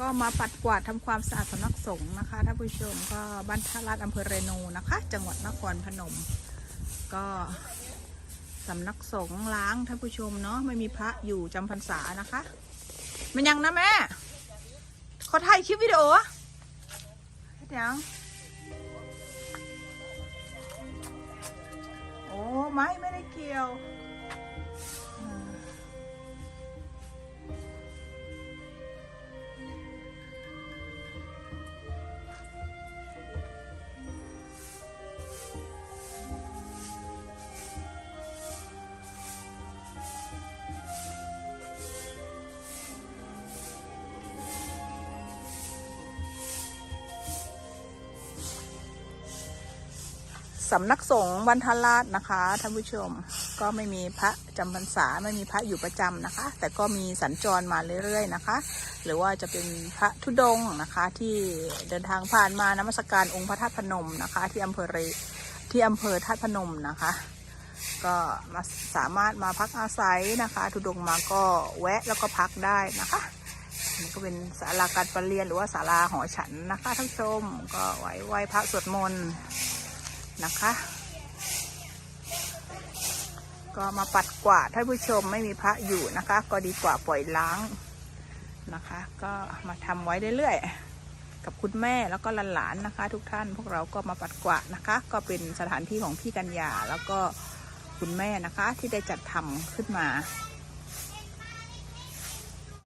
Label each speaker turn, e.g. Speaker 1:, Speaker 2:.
Speaker 1: ก็มาปัดกวาดทำความสะอาดสำนักสงฆ์นะคะท่านผู้ชมก็บ้านท่าลาดอำเภอเรนูนะคะ จังหวัดนครพนม ก็สำนักสงฆ์ล้างท่านผู้ชมเนาะไม่มีพระอยู่จำพรรษานะคะ มันยังนะแม่ขอถ่ายคลิปวิดีโออเฮ็ดยังโอ้ไม่ไม่ได้เกี่ยว สำนักสงฆ์บรรทลาดนะคะท่านผู้ชมก็ไม่มีพระจำพรรษาไม่มีพระอยู่ประจำนะคะ แต่ก็มีสัญจรมาเรื่อยๆนะคะ หรือว่าจะเป็นพระธุดงค์นะคะ ที่เดินทางผ่านมานมัสการองค์พระธาตุพนมนะคะ ที่อำเภอเรที่อำเภอธาตุพนมนะคะ ก็มาสามารถมาพักอาศัยนะคะธุดงค์มาก็แวะแล้วก็พักได้นะคะนี่ก็เป็นศาลาการประเรียนหรือว่าศาลาหอฉันนะคะท่านผู้ชมก็ไว้ไหว้พระสวดมนต์ นะคะ ก็มาปัดกวาดให้ผู้ชมไม่มีพระอยู่นะคะ ก็ดีกว่าปล่อยล้างนะคะ ก็มาทำไว้เรื่อยๆกับคุณแม่แล้วก็หลานๆนะคะ ทุกท่านพวกเราก็มาปัดกวาดนะคะ ก็เป็นสถานที่ของพี่กัญญาแล้วก็คุณแม่นะคะที่ได้จัดทำขึ้นมา